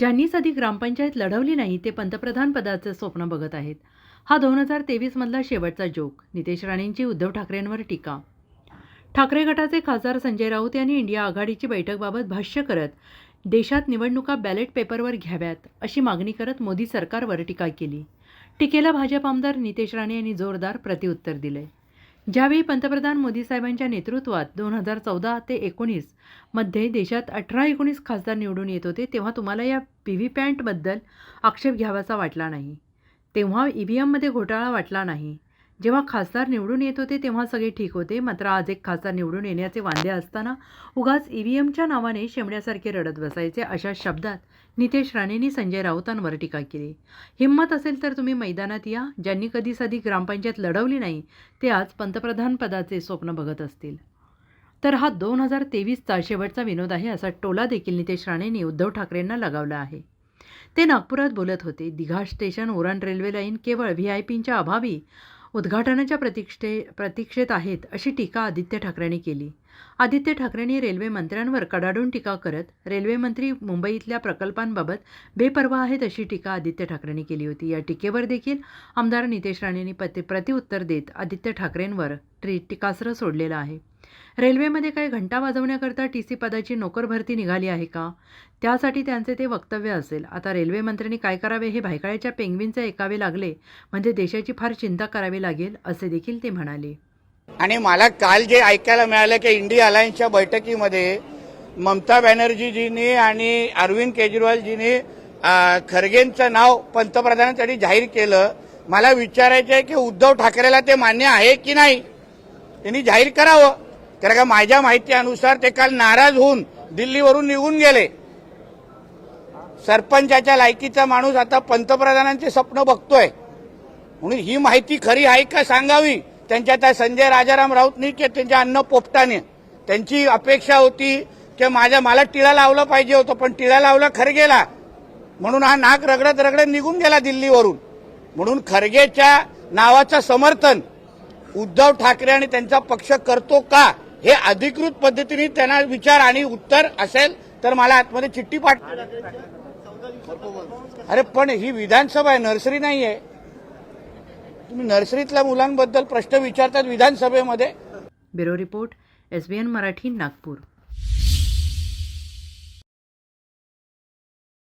ज्यांनीच आधी ग्रामपंचायत लढवली नाही ते पंतप्रधान पदाचं स्वप्न बघत आहेत. हा दोन हजार तेवीसमधला शेवटचा जोक. नितेश राणेंची उद्धव ठाकरेंवर टीका. ठाकरे गटाचे खासदार संजय राऊत यांनी इंडिया आघाडीची बैठकबाबत भाष्य करत देशात निवडणुका बॅलेट पेपरवर घ्याव्यात अशी मागणी करत मोदी सरकारवर टीका केली. टीकेला भाजप आमदार नितेश राणे यांनी जोरदार प्रतिउत्तर दिले ज्यावेळी पंतप्रधान मोदी साहेबांच्या नेतृत्वात दोन हजार चौदा ते एकोणीसमध्ये देशात अठरा एकोणीस खासदार निवडून येत होते तेव्हा तुम्हाला या पी व्ही पॅन्टबद्दल आक्षेप घ्यावासा वाटला नाही. तेव्हा ई व्ही एममध्ये घोटाळा वाटला नाही. जेव्हा खासदार निवडून येत होते तेव्हा सगळे ठीक होते. मात्र आज एक खासदार निवडून येण्याचे वांदे असताना उगाच ई व्ही एमच्या नावाने शेमड्यासारखे रडत बसायचे अशा शब्दात नितेश राणेंनी संजय राऊतांवर टीका केली. हिंमत असेल तर तुम्ही मैदानात या. ज्यांनी कधी साधी ग्रामपंचायत लढवली नाही ते आज पंतप्रधान पदाचे स्वप्न बघत असतील. तर हा दोन हजार तेवीसचा शेवटचा विनोद आहे असा टोला देखील नितेश राणेंनी उद्धव ठाकरेंना लगावला आहे. ते नागपुरात बोलत होते Digha station Uran railway line केवळ व्ही आय पींच्या अभावी उद्घाटनाच्या प्रतीक्षे प्रतीक्षेत आहेत अशी टीका आदित्य ठाकरेंनी केली. आदित्य ठाकरेंनी रेल्वे मंत्र्यांवर कडाडून टीका करत रेल्वेमंत्री मुंबईतल्या प्रकल्पांबाबत बेपर्वा आहेत अशी टीका आदित्य ठाकरेंनी केली होती. या टीकेवर देखील आमदार नितेश राणेंनी प्रति प्रतिउत्तर देत आदित्य ठाकरेंवर ट्री टीकास्त्र सोडलेलं आहे. रेल्वेमध्ये काही घंटा वाजवण्याकरता टी सी पदाची नोकर भरती निघाली आहे का? त्यासाठी त्यांचे ते वक्तव्य असेल. आता रेल्वेमंत्र्यांनी काय करावे हे भायखळ्याच्या पेंग्विनचे ऐकावे लागले म्हणजे देशाची फार चिंता करावी लागेल असे देखील ते म्हणाले. आणि मला काल जे ऐकायला मिळालं की इंडिया अलायन्सच्या बैठकीमध्ये ममता बॅनर्जीजींनी आणि अरविंद केजरीवालजींनी खरगेंचं नाव पंतप्रधानांसाठी जाहीर केलं. मला विचारायचं आहे की उद्धव ठाकरेला ते मान्य आहे की नाही? त्यांनी जाहीर करावं. कारण का माझ्या माहितीनुसार ते काल नाराज होऊन दिल्लीवरून निघून गेले. सरपंचाच्या लायकीचा माणूस आता पंतप्रधानांचे स्वप्न बघतोय. म्हणून ही माहिती खरी आहे का सांगावी? त्यांच्या त्या संजय राजाराम राऊतनी की त्यांच्या अन्न पोपटाने त्यांची अपेक्षा होती की माझ्या मला टिळा लावलं पाहिजे होतं पण टिळा लावला खरगेला म्हणून हा नाक रगडत रगडत निघून गेला दिल्लीवरून. म्हणून खरगेच्या नावाचं समर्थन उद्धव ठाकरे आणि त्यांचा पक्ष करतो का हे अधिकृत पद्धतीने त्यांना विचार आणि उत्तर असेल तर मला आतमध्ये चिठ्ठी पाठ अरे पण ही विधानसभा आहे नर्सरी नाही आहे तुम्ही नर्सरीतल्या मुलांबद्दल प्रश्न विचारतात विधानसभेमध्ये. Bureau report S B N Marathi Nagpur.